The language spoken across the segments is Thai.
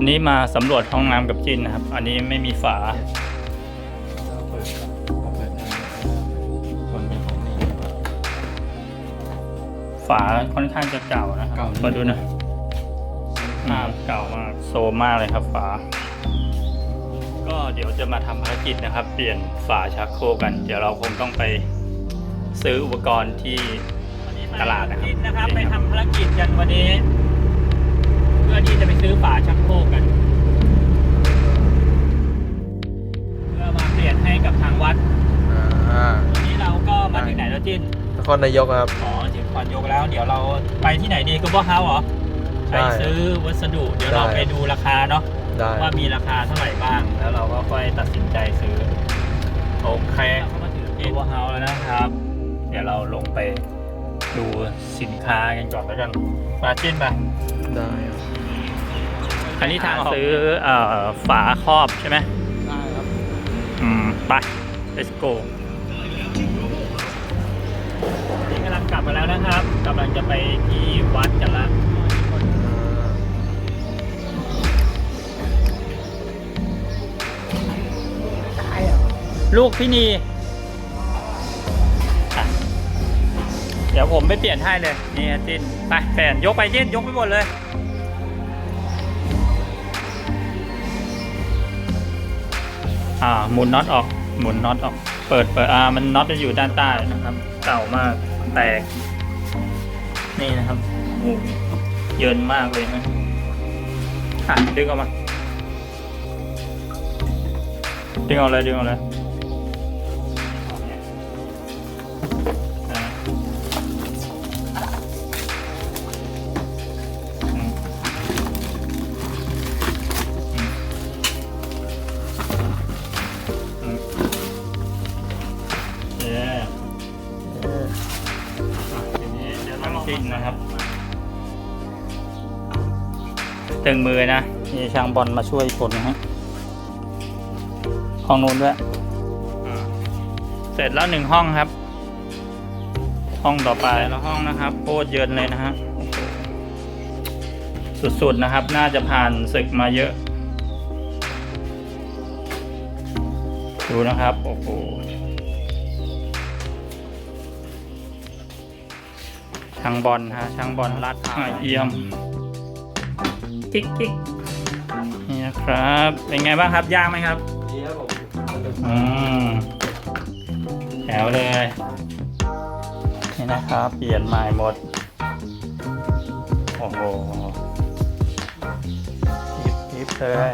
วันนี้มาสำรวจห้องน้ำกับจินนะครับ อันนี้ไม่มีฝา ฝาค่อนข้างจะเก่านะครับเก่า มาดูนะภาพเก่ามาก โซมมากเลยครับฝา ก็เดี๋ยวจะมาทำภารกิจนะครับ เปลี่ยนฝาชักโครกกัน เดี๋ยวเราคงต้องไปซื้ออุปกรณ์ที่ ตลาดนะครับนะครับไปทำภารกิจกันวันนี้เพื่อที่จะไปซื้อฝาชักโครกกัน เพื่อมาเปลี่ยนให้กับทางวัดอ่าวันนี้เราก็มาที่ไหนแล้วจินนครนายกครับ อ๋อถึงคอนยกแล้ว เดี๋ยวเราไปที่ไหนดีกูบอกเฮาเหรอได้ไปซื้อวัสดุ เดี๋ยวเราได้ ไปดูราคาเนาะ ได้ ว่ามีราคาเท่าไหร่บ้าง แล้วเราก็ค่อยตัดสินใจซื้อ โอเคเราก็มาถึงที่วัวเฮาแล้วนะครับ เดี๋ยวเราลงไปดูสินค้ากันก่อนแล้วกันมาจิ้นไปได้ครับ อันนี้ทางซื้อเอ่อฝาครอบใช่ไหมได้ครับอืมไป let's go นี่กำลังกลับมาแล้วนะครับกำลังจะไปที่วัดกันละลูกพี่นีเดี๋ยวผมไปเปลี่ยนให้เลย นี่จินไปแฟนยกไปจินยกไปหมดเลย อ่าหมุนน็อตออกหมุนน็อตออก เปิดเปิดอ่ามันน็อตจะอยู่ด้านใต้นะครับ เก่ามากแตก นี่นะครับเยินมากเลยนะอะดึงออกมาดึงเอาเลยดึงเอาเลย เดี๋ยวเราลองนะครับ ตึงมือนะ มีช่างบอลมาช่วยคนนะฮะห้องนู้นด้วย เสร็จแล้วหนึ่งห้องครับ ห้องต่อไปแล้วห้องนะครับโคตรเยินเลยนะฮะ สุดๆนะครับ น่าจะผ่านศึกมาเยอะ ดูนะครับ โอ้โห ช่างบอลฮะช่างบอลรัดอ่าเยี่ยมกิ๊กกิ๊กนี่นะครับ เป็นไงบ้างครับยากไหมครับดีครับผมอืมแถวเลย นี่นะครับ เปลี่ยนใหม่หมด โอ้โหยิบยิบเลย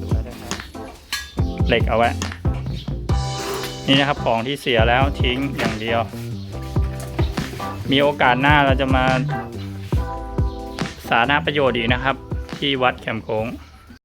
สวยเลยครับเหล็กเอาไว้ นี่นะครับของที่เสียแล้วทิ้งอย่างเดียว มีโอกาสหน้าเราจะมาสาธารณประโยชน์อีกนะครับ ที่วัดแคมโค้ง